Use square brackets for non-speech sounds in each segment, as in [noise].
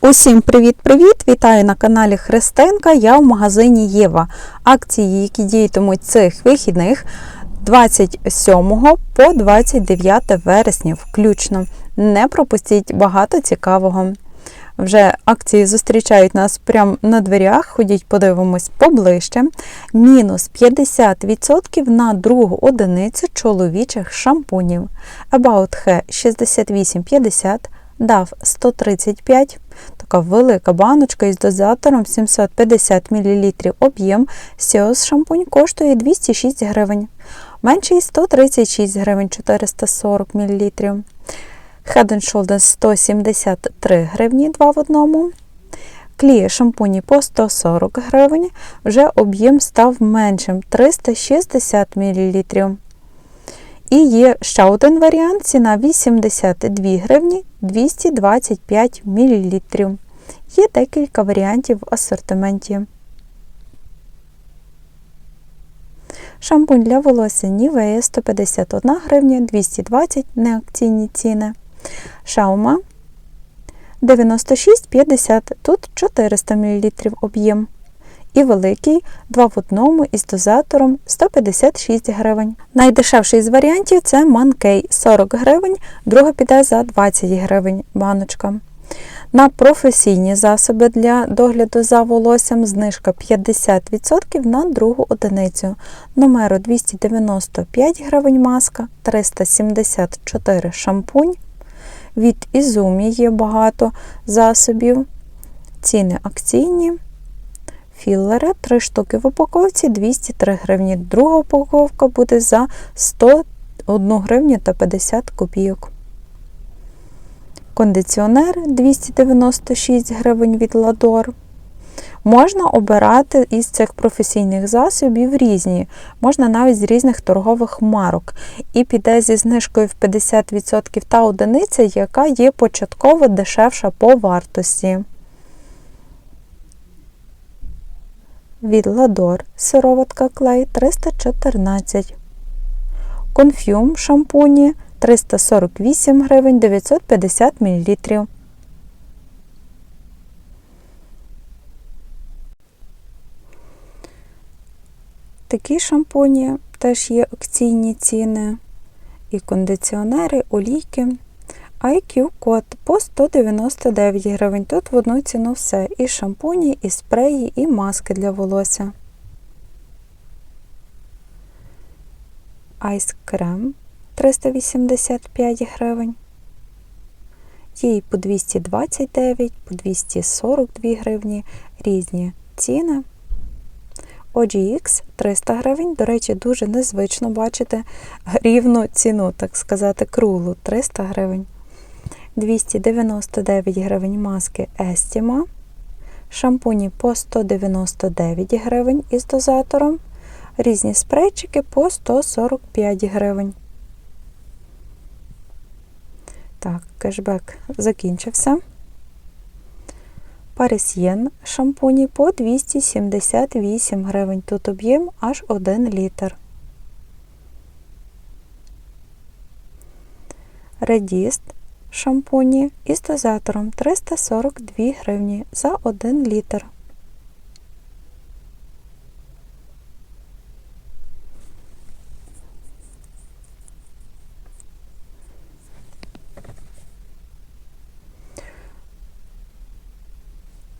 Усім привіт-привіт! Вітаю на каналі Христинка. Я в магазині Єва. Акції, які діятимуть цих вихідних 27 по 29 вересня включно. Не пропустіть багато цікавого. Вже акції зустрічають нас прямо на дверях. Ходіть, подивимось поближче. Мінус 50% на другу одиницю чоловічих шампунів. About He 68,50, DAF 135, така велика баночка із дозатором 750 мл об'єм. Сіос шампунь коштує 206 гривень. Менший 136 гривень 440 мл. Head Shoulders 173 гривні 2 в одному. Клії шампуні по 140 гривень. Вже об'єм став меншим 360 мл. І є ще один варіант, ціна 82 гривні 225 мл. Є декілька варіантів в асортименті. Шампунь для волосся Нівея 151 гривня 220 неакційні ціни. Шаума 96,50, тут 400 мл об'єм. І великий 2 в одному із дозатором 156 гривень. Найдешевший з варіантів це Манкей 40 гривень, друга піде за 20 гривень баночка. На професійні засоби для догляду за волоссям знижка 50% на другу одиницю. Номеру 295 гривень маска, 374 шампунь. Від Ізумі є багато засобів. Ціни акційні. Філлери 3 штуки в упаковці 203 гривні. Друга упаковка буде за 101 гривню та 50 копійок. Кондиціонер 296 гривень від Ладор. Можна обирати із цих професійних засобів різні, можна навіть з різних торгових марок. І піде зі знижкою в 50% та одиниця, яка є початково дешевша по вартості. Від Ладор сироватка клей 314. Конфюм шампуні 348 гривень 950 мл. Такі шампуні теж є акційні ціни. І кондиціонери, олійки. IQ код по 199 гривень. Тут в одну ціну все. І шампуні, і спреї, і маски для волосся. Айс крем 385 гривень. І по 229, по 242 гривні різні ціни. OGX 300 гривень. До речі, дуже незвично бачити рівну ціну, так сказати, круглу 300 гривень. 299 гривень маски Estima. Шампуні по 199 гривень із дозатором. Різні спрейчики по 145 гривень. Так, кешбек закінчився. Парисьєн шампуні по 278 гривень. Тут об'єм аж 1 літр. Редіст шампуні із дозатором 342 гривні за 1 літр.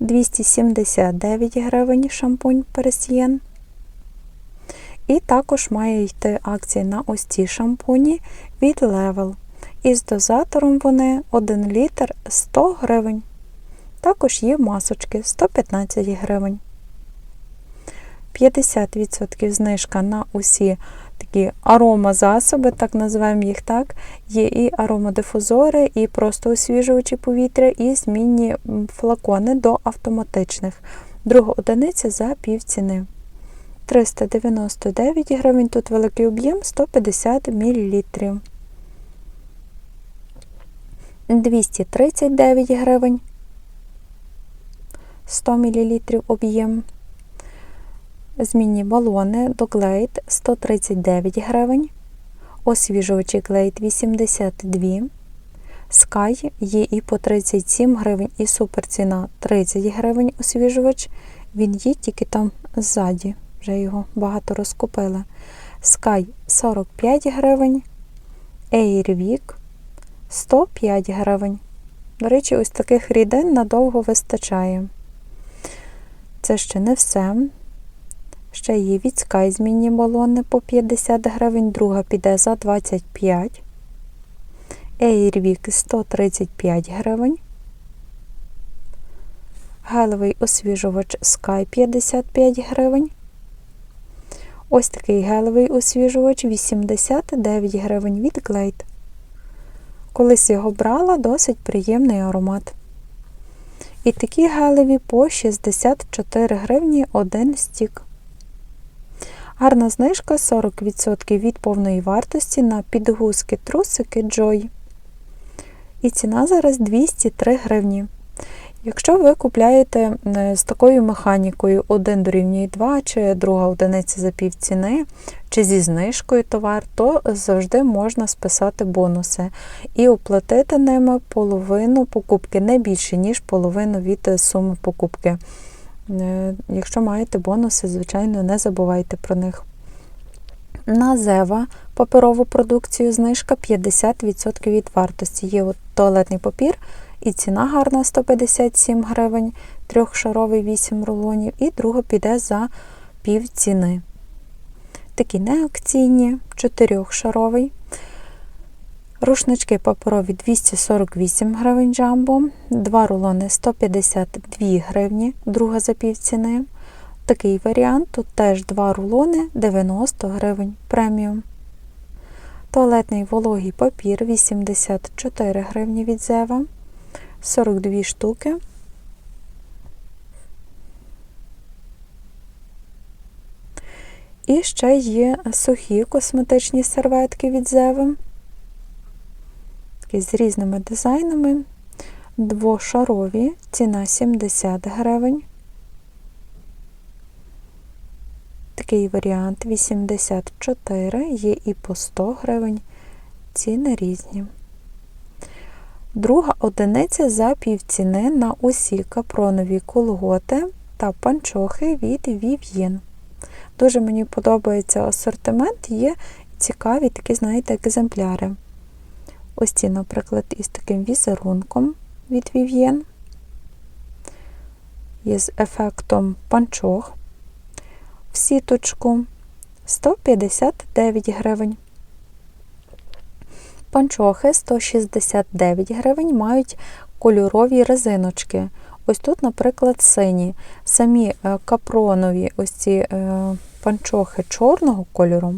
Двісті сімдесят гривень шампунь Пересьєн. І також має йти акція на ось ці шампуні від Level. Із дозатором вони 1 літр 100 гривень. Також є масочки 115 гривень. 50% знижка на усі такі аромазасоби, так називаємо їх так. Є і аромадифузори, і просто освіжувачі повітря, і змінні флакони до автоматичних. Друга одиниця за півціни. 399 гривень, тут великий об'єм 150 мл. 239 гривень, 100 мл об'єм. Змінні балони до Glade 139 гривень, освіжувачі Glade 82, Sky є і по 37 гривень, і суперціна 30 гривень освіжувач. Він є тільки там ззаді, вже його багато розкупили. Sky 45 гривень, Airwick 105 гривень. До речі, ось таких рідин надовго вистачає. Це ще не все. Ще є від Sky змінні балони по 50 гривень, друга піде за 25. Airwick 135 гривень. Гелевий освіжувач Sky 55 гривень. Ось такий гелевий освіжувач 89 гривень від Glade. Колись його брала, досить приємний аромат. І такі гелеві по 64 гривні один стік. Гарна знижка 40% від повної вартості на підгузки трусики Joy. І ціна зараз 203 гривні. Якщо ви купляєте е, з такою механікою 1 дорівнює 2, чи друга одиниця за пів ціни, чи зі знижкою товар, то завжди можна списати бонуси і оплатити ними половину покупки, не більше, ніж половину від суми покупки. Е, Якщо маєте бонуси, звичайно, не забувайте про них. На Зева паперову продукцію знижка 50% від вартості. Є от туалетний папір і ціна гарна 157 гривень, трьохшаровий 8 рулонів, і друга піде за пів ціни. Такі неакційні, чотирьохшаровий. Рушнички паперові 248 гривень джамбо, два рулони 152 гривні, друга за пів ціни. Такий варіант, тут теж два рулони 90 гривень преміум. Туалетний вологий папір 84 гривні від Зева, 42 штуки. І ще є сухі косметичні серветки від Зева. Такі з різними дизайнами. Двошарові, ціна 70 гривень. Такий варіант 84, є і по 100 гривень, ціни різні. Друга одиниця за півціни на усі капронові колготи та панчохи від Vivien. Дуже мені подобається асортимент, є цікаві такі, знаєте, екземпляри. Ось ці, наприклад, із таким візерунком від Vivien. Є з ефектом панчох в сіточку 159 гривень. Панчохи 169 гривень мають кольорові резиночки. Ось тут, наприклад, сині. Самі е, капронові ось ці е, панчохи чорного кольору,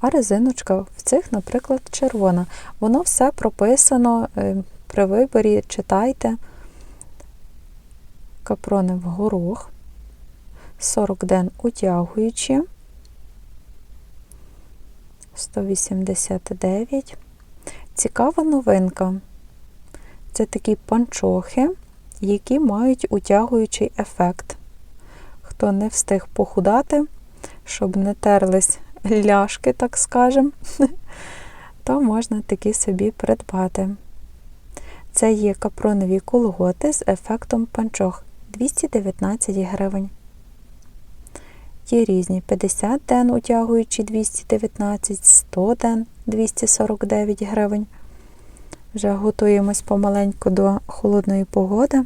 а резиночка в цих, наприклад, червона. Воно все прописано е, при виборі, читайте. Капрони в горох. 40 ден утягуючи. 189. Цікава новинка. Це такі панчохи, які мають утягуючий ефект. Хто не встиг похудати, щоб не терлись ляшки, так скажемо, [laughs] то можна такі собі придбати. Це є капронові колготи з ефектом панчох 219 гривень. Є різні 50 ден, утягуючи 219, 100 ден 249 гривень. Вже готуємось помаленьку до холодної погоди.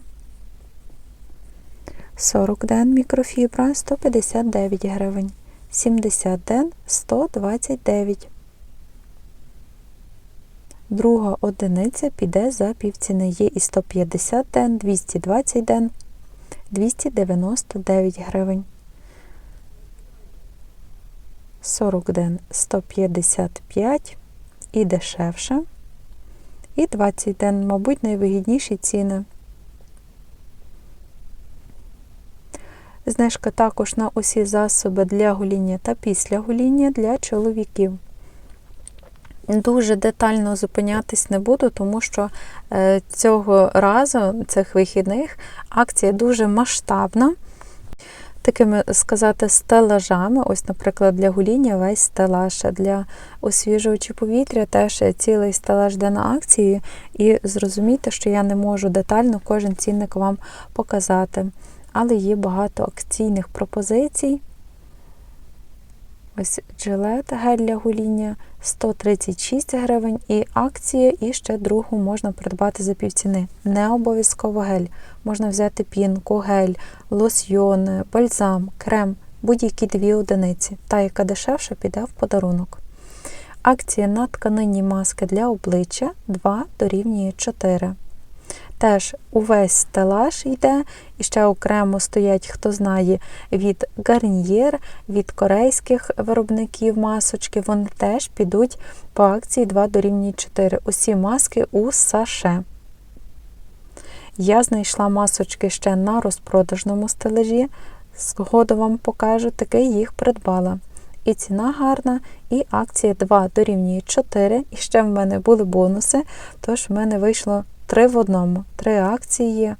40 ден мікрофібра 159 гривень. 70 ден 129. Друга одиниця піде за півціни. Є і 150 ден, 220 ден, 299 гривень. 40 ден 155 і дешевше. І 20 ден, мабуть, найвигідніші ціни. Знижка також на усі засоби для гоління та після гоління для чоловіків. Дуже детально зупинятись не буду, тому що е, цього разу, цих вихідних, акція дуже масштабна. Такими сказати стелажами. Ось, наприклад, для гуління весь стелаж, а для освіжувачі повітря теж цілий стелаж де на акції. І зрозумійте, що я не можу детально кожен цінник вам показати. Але є багато акційних пропозицій. Ось джилет гель для гуління 136 гривень і акція, і ще другу можна придбати за півціни. Не обов'язково гель. Можна взяти пінку, гель, лосьйон, бальзам, крем, будь-які дві одиниці. Та, яка дешевша, піде в подарунок. Акція на тканинні маски для обличчя 2 дорівнює 4. Теж увесь стелаж йде, і ще окремо стоять, хто знає, від Garnier, від корейських виробників масочки. Вони теж підуть по акції 2 дорівнює 4. Усі маски у саше. Я знайшла масочки ще на розпродажному стелажі. Згодом вам покажу, таки їх придбала. І ціна гарна, і акція 2 дорівнює 4. І ще в мене були бонуси, тож в мене вийшло 3 в одному. Три акції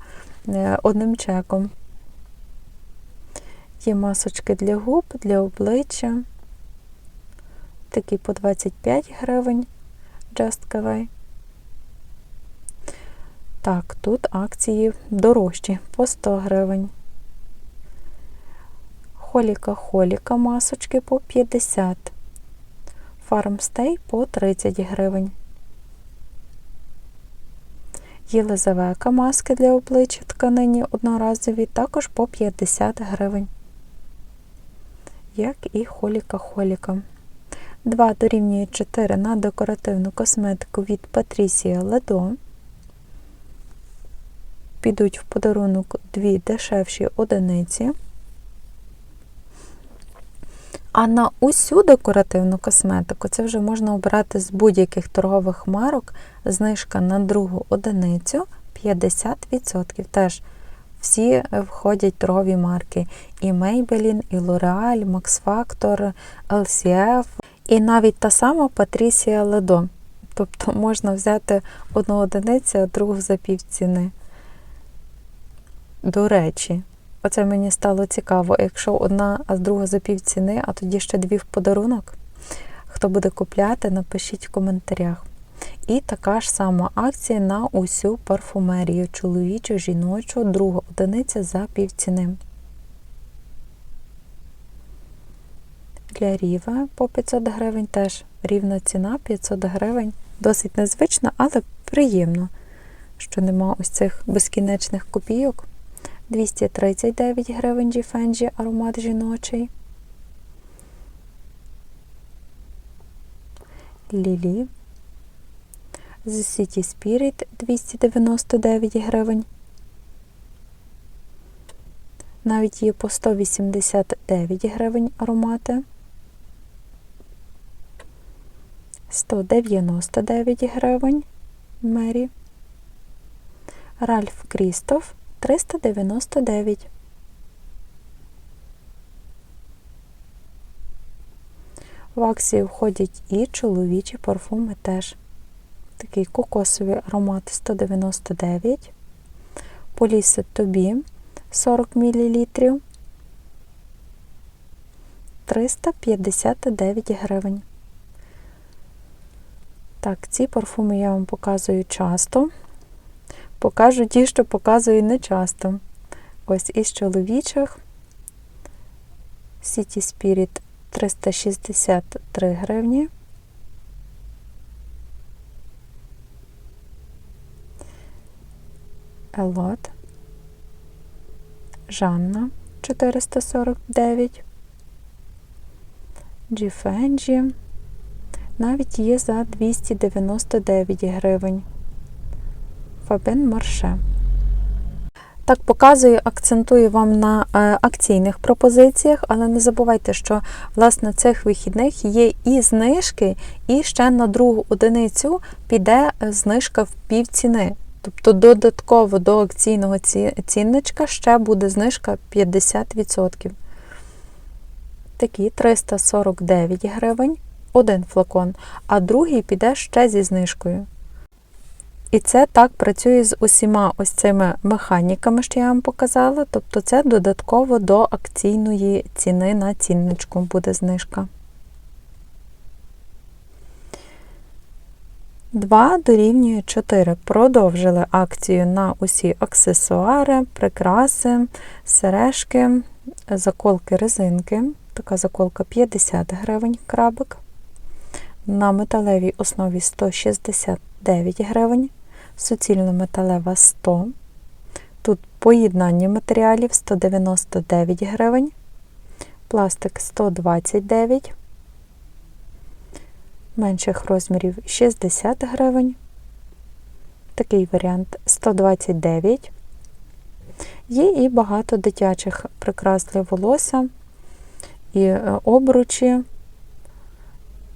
е, одним чеком. Є масочки для губ, для обличчя. Такі по 25 гривень Just Kawaii. Так, тут акції дорожчі по 100 гривень. Холіка-холіка масочки по 50. Фармстей по 30 гривень. Єлизавека маски для обличчя тканині одноразові також по 50 гривень. Як і холіка-холіка. 2 дорівнює 4 на декоративну косметику від Патрісія Ледо. Підуть в подарунок дві дешевші одиниці. А на усю декоративну косметику це вже можна обрати з будь-яких торгових марок. Знижка на другу одиницю 50%. Теж всі входять торгові марки. І Maybelline, і L'Oreal, Max Factor, LCF, і навіть та сама Patricia Ledo. Тобто можна взяти одну одиницю, а другу за півціни. До речі, оце мені стало цікаво, якщо одна, а друга за півціни, а тоді ще дві в подарунок. Хто буде купляти, напишіть в коментарях. І така ж сама акція на усю парфумерію чоловічу, жіночу, друга одиниця за півціни. Для Ріва по 500 гривень теж рівна ціна 500 гривень. Досить незвично, але приємно, що нема ось цих безкінечних копійок. 239 гривень Givenchy аромат жіночий. Лілі. The City Spirit 299 гривень. Навіть є по 189 гривень аромати. 199 гривень Мері. Ральф Крістоф 399. В акції входять і чоловічі парфуми теж. Такий кокосовий аромат 199. Поліси Тобі 40 мл. 359 гривень. Так, ці парфуми я вам показую часто. Покажу ті, що показую не часто. Ось із чоловічих City Spirit 363 гривні. Елот. Жанна 449. Джіфенджі. Навіть є за 299 гривень. Фабен Марше. Так, показую, акцентую вам на е, акційних пропозиціях, але не забувайте, що власне цих вихідних є і знижки, і ще на другу одиницю піде знижка в півціни. Тобто додатково до акційного цінничка ще буде знижка 50%. Такі 349 гривень, один флакон, а другий піде ще зі знижкою. І це так працює з усіма ось цими механіками, що я вам показала. Тобто це додатково до акційної ціни на цінничку буде знижка. 2 дорівнює 4. Продовжили акцію на усі аксесуари, прикраси, сережки, заколки резинки. Така заколка 50 гривень крабик. На металевій основі 169 гривень, суцільно металева 100. Тут поєднання матеріалів 199 гривень, пластик 129 менших розмірів 60 гривень. Такий варіант 129. Є і багато дитячих прикрас для волосся і е, обручі.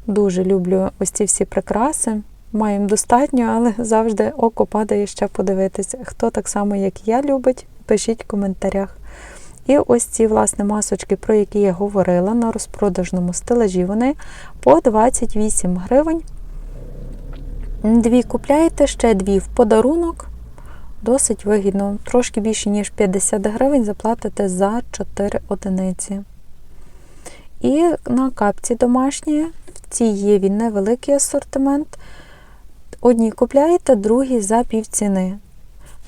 Дуже люблю ось ці всі прикраси. Маємо достатньо, але завжди око падає ще подивитися. Хто так само, як я, любить, пишіть в коментарях. І ось ці, власне, масочки, про які я говорила на розпродажному стелажі, вони по 28 гривень. Дві купляєте, ще дві в подарунок. Досить вигідно. Трошки більше, ніж 50 гривень заплатите за 4 одиниці. І на капці домашні, в цій є він невеликий асортимент. Одні купляєте, другі за півціни.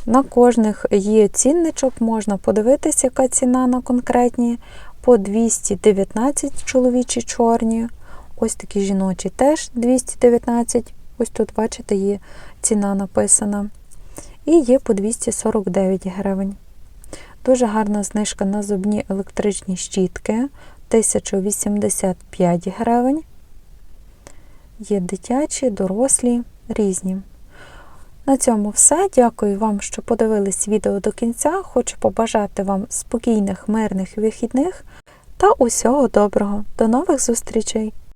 На кожних є цінничок, можна подивитися, яка ціна на конкретні. По 219 чоловічі чорні. Ось такі жіночі теж 219. Ось тут, бачите, є ціна написана. І є по 249 гривень. Дуже гарна знижка на зубні електричні щітки 1085 гривень. Є дитячі, дорослі, різні. На цьому все. Дякую вам, що подивились відео до кінця. Хочу побажати вам спокійних, мирних вихідних та усього доброго. До нових зустрічей!